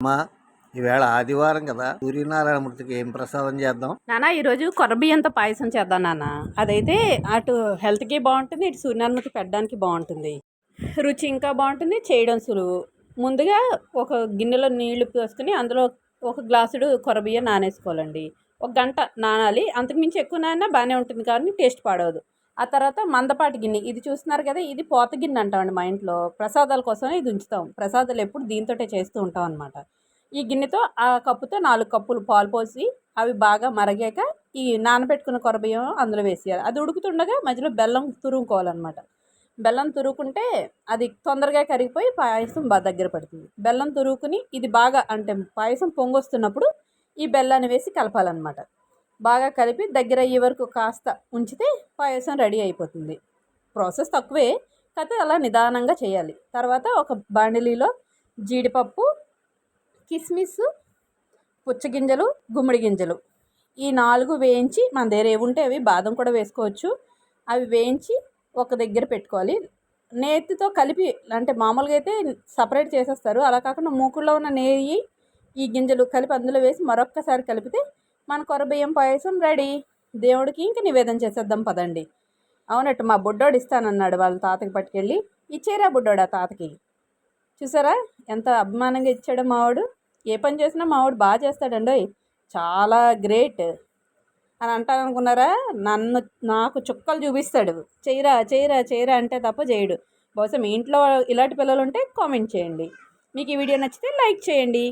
అమ్మా ఈవేళ ఆదివారం కదా. సూర్యనారాయణమూర్తికి ఏం ప్రసాదం చేద్దాం? నానా ఈరోజు కొరబియ్యంతో పాయసం చేద్దాం నాన్న అదైతే అటు హెల్త్కి బాగుంటుంది ఇటు సూర్యనారాయణకి పెట్టడానికి బాగుంటుంది. రుచి ఇంకా బాగుంటుంది చేయడం సులువు. ముందుగా ఒక గిన్నెలో నీళ్ళు పోసుకుని అందులో ఒక గ్లాసుడు కొరబియ్యం నానేసుకోవాలండి. ఒక గంట నానాలి. అంతకుమించి ఎక్కువ నానినా బాగానే ఉంటుంది కానీ టేస్ట్ పాడవదు. ఆ తర్వాత మందపాటి గిన్నె. ఇది చూస్తున్నారు కదా ఇది పోత గిన్నె అంటామండి మా ఇంట్లో. ప్రసాదాల కోసమే ఇది ఉంచుతాం. ప్రసాదాలు ఎప్పుడు దీంతోటే చేస్తూ ఉంటాం అనమాట ఈ గిన్నెతో ఆ కప్పుతో నాలుగు కప్పులు పాలు పోసి అవి బాగా మరగాక ఈ నానబెట్టుకున్న కొరబియ్యం అందులో వేసేయాలి. అది ఉడుకుతుండగా మధ్యలో బెల్లం తురుముకోవాలన్నమాట. బెల్లం తురుకుంటే అది తొందరగా కరిగిపోయి పాయసం బాగా దగ్గర పడుతుంది. బెల్లం తురుకుని ఇది బాగా అంటే పాయసం పొంగొస్తున్నప్పుడు ఈ బెల్లాన్ని వేసి కలపాలన్నమాట. బాగా కలిపి దగ్గర అయ్యే వరకు కాస్త ఉంచితే పాయసం రెడీ అయిపోతుంది. ప్రాసెస్ తక్కువే కాకపోతే అలా నిదానంగా చేయాలి. తర్వాత ఒక బాండిలీలో జీడిపప్పు కిస్మిస్ పుచ్చగింజలు గుమ్మడి గింజలు. ఈ నాలుగు వేయించి మన దగ్గర ఏముంటే ఉంటే అవి బాదం కూడా వేసుకోవచ్చు. అవి వేయించి ఒక దగ్గర పెట్టుకోవాలి. నేతితో కలిపి అంటే మామూలుగా అయితే సపరేట్ చేసేస్తారు. అలా కాకుండా మూకుల్లో ఉన్న నెయ్యి ఈ గింజలు కలిపి అందులో వేసి మరొక్కసారి కలిపితే మన కొరబియ్యం పాయసం రెడీ. దేవుడికి ఇంక నివేదన చేసేద్దాం పదండి. అవునట్టు మా బుడ్డోడు ఇస్తానన్నాడు వాళ్ళ తాతకి పట్టుకెళ్ళి. ఇచ్చేరా బుడ్డోడు ఆ తాతకి. చూసారా ఎంత అభిమానంగా ఇచ్చాడు మావాడు. ఏ పని చేసినా మావాడు బాగా చేస్తాడండి. చాలా గ్రేట్. అని అంటాను అనుకున్నారా నన్ను నాకు చుక్కలు చూపిస్తాడు. చేయరా చేయరా చేయరా అంటే తప్ప చేయడు. బహుశా మీ ఇంట్లో ఇలాంటి పిల్లలు ఉంటే కామెంట్ చేయండి. మీకు ఈ వీడియో నచ్చితే లైక్ చేయండి.